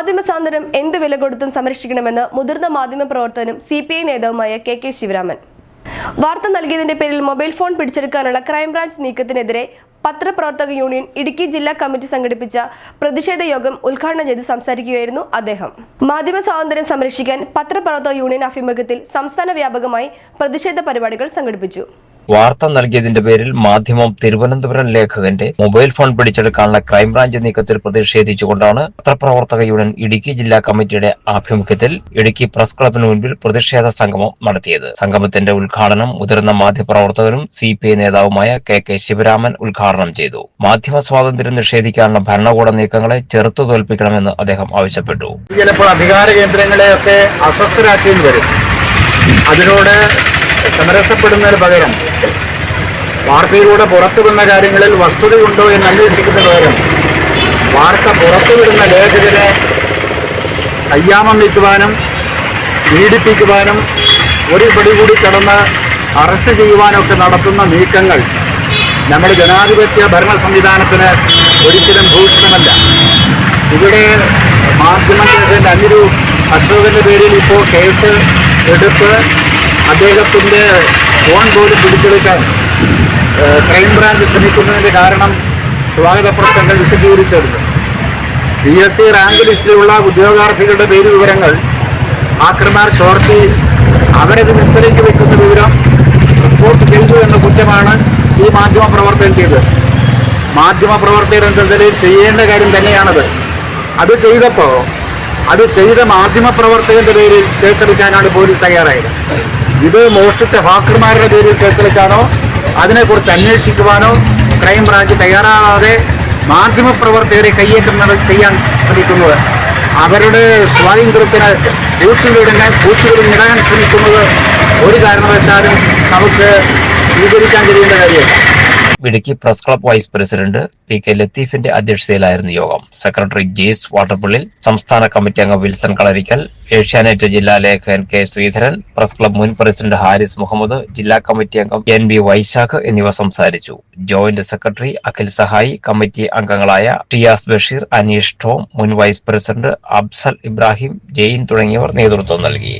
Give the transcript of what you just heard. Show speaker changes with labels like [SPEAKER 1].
[SPEAKER 1] മാധ്യമ സ്വാതന്ത്ര്യം എന്ത് വില കൊടുത്തും സംരക്ഷിക്കണമെന്ന് മുതിർന്ന മാധ്യമ പ്രവർത്തകനും സി പി ഐ നേതാവുമായ കെ കെ ശിവരാമൻ വാർത്ത നൽകിയതിന്റെ പേരിൽ മൊബൈൽ ഫോൺ പിടിച്ചെടുക്കാനുള്ള ക്രൈംബ്രാഞ്ച് നീക്കത്തിനെതിരെ പത്രപ്രവർത്തക യൂണിയൻ ഇടുക്കി ജില്ലാ കമ്മിറ്റി സംഘടിപ്പിച്ച പ്രതിഷേധ യോഗം ഉദ്ഘാടനം ചെയ്ത് സംസാരിക്കുകയായിരുന്നു അദ്ദേഹം മാധ്യമ സ്വാതന്ത്ര്യം സംരക്ഷിക്കാൻ പത്രപ്രവർത്തക യൂണിയൻ അഭിമുഖത്തിൽ സംസ്ഥാന വ്യാപകമായി പ്രതിഷേധ പരിപാടികൾ സംഘടിപ്പിച്ചു
[SPEAKER 2] വാർത്ത നൽകിയതിന്റെ പേരിൽ മാധ്യമം തിരുവനന്തപുരം ലേഖകന്റെ മൊബൈൽ ഫോൺ പിടിച്ചെടുക്കാനുള്ള ക്രൈംബ്രാഞ്ച് നീക്കത്തിൽ പ്രതിഷേധിച്ചുകൊണ്ടാണ് പത്രപ്രവർത്തക യൂണിയൻ ഇടുക്കി ജില്ലാ കമ്മിറ്റിയുടെ ആഭിമുഖ്യത്തിൽ ഇടുക്കി പ്രസ് ക്ലബിന് മുൻപിൽ പ്രതിഷേധ സംഗമം നടത്തിയത് സംഗമത്തിന്റെ ഉദ്ഘാടനം മുതിർന്ന മാധ്യമപ്രവർത്തകനും സി പി ഐ നേതാവുമായ കെ കെ ശിവരാമൻ ഉദ്ഘാടനം ചെയ്തു മാധ്യമ സ്വാതന്ത്ര്യം നിഷേധിക്കാനുള്ള ഭരണകൂട നീക്കങ്ങളെ ചെറുത്തു തോൽപ്പിക്കണമെന്ന് അദ്ദേഹം ആവശ്യപ്പെട്ടു
[SPEAKER 3] ചിലപ്പോൾ അധികാര കേന്ദ്രങ്ങളെയൊക്കെ അസ്വസ്ഥരാക്കേണ്ടി വരും അതിനോട് സമരസപ്പെടുന്നതിന് പകരം വാർത്തയിലൂടെ പുറത്തു വന്ന കാര്യങ്ങളിൽ വസ്തുതയുണ്ടോ എന്ന് അന്വേഷിക്കുന്ന പേരും വാർത്ത പുറത്തുവിടുന്ന ലേഖകരെ കയ്യാമം വയ്ക്കുവാനും പീഡിപ്പിക്കുവാനും ഒരു പിടി കൂടി കടന്ന് അറസ്റ്റ് ചെയ്യുവാനൊക്കെ നടത്തുന്ന നീക്കങ്ങൾ നമ്മുടെ ജനാധിപത്യ ഭരണ സംവിധാനത്തിന് ഒരിക്കലും ഭൂഷണമല്ല ഇവിടെ മാധ്യമ അനിരു അശോകൻ്റെ പേരിൽ ഇപ്പോൾ കേസ് എടുത്ത് അദ്ദേഹത്തിൻ്റെ ഫോൺ പോലും പിടിച്ചെടുക്കാൻ ക്രൈംബ്രാഞ്ച് ശ്രമിക്കുന്നതിൻ്റെ കാരണം സ്വാഗത പ്രസംഗം വിശദീകരിച്ചിരുന്നു പി എസ് സി റാങ്ക് ലിസ്റ്റിലുള്ള ഉദ്യോഗാർത്ഥികളുടെ പേര് വിവരങ്ങൾ ആക്രമാർ ചോർത്തി അവരത് വിൽപ്പനയ്ക്ക് വെക്കുന്ന വിവരം റിപ്പോർട്ട് ചെയ്തു എന്ന കുറ്റമാണ് ഈ മാധ്യമ പ്രവർത്തകൻ ചെയ്തത് മാധ്യമ പ്രവർത്തകർ എന്ന ചെയ്യേണ്ട കാര്യം തന്നെയാണത് അത് ചെയ്തപ്പോൾ അത് ചെയ്ത മാധ്യമ പ്രവർത്തകന്റെ പേരിൽ കേസെടുക്കാനാണ് പോലീസ് തയ്യാറായത് ഇത് മോഷ്ടിച്ച ഹാക്കർമാരുടെ പേരിൽ കേസെടുക്കാനോ അതിനെക്കുറിച്ച് അന്വേഷിക്കുവാനോ ക്രൈംബ്രാഞ്ച് തയ്യാറാവാതെ മാധ്യമപ്രവർത്തകരെ കയ്യേറ്റം ചെയ്യാൻ ശ്രമിക്കുന്നത് അവരുടെ സ്വാതന്ത്ര്യത്തിന് പൂച്ചുകളിടാൻ പൂച്ചുകളിടാൻ ശ്രമിക്കുന്നത് ഒരു കാരണവശാലും നമുക്ക് സ്വീകരിക്കാൻ കഴിയേണ്ട കാര്യമില്ല
[SPEAKER 2] Idukki press club vice president P K ലത്തീഫിന്റെ അധ്യക്ഷതയിലായിരുന്നു യോഗം സെക്രട്ടറി ജെയ്സ് വാട്ടർപുള്ളിൽ സംസ്ഥാന കമ്മിറ്റി അംഗം വിൽസൺ കളരിക്കൽ ഏഷ്യാനെറ്റ് ജില്ലാ ലേഖകൻ കെ ശ്രീധരൻ പ്രസ് ക്ലബ് മുൻ പ്രസിഡന്റ് ഹാരിസ് മുഹമ്മദ് ജില്ലാ കമ്മിറ്റി അംഗം എൻ ബി വൈശാഖ് എന്നിവർ സംസാരിച്ചു ജോയിന്റ് സെക്രട്ടറി അഖിൽ സഹായി കമ്മിറ്റി അംഗങ്ങളായ ടിയാസ് ബഷീർ അനീഷ് ടോം മുൻ വൈസ് പ്രസിഡന്റ് അബ്സൽ ഇബ്രാഹിം ജെയിൻ തുടങ്ങിയവർ നേതൃത്വം നൽകി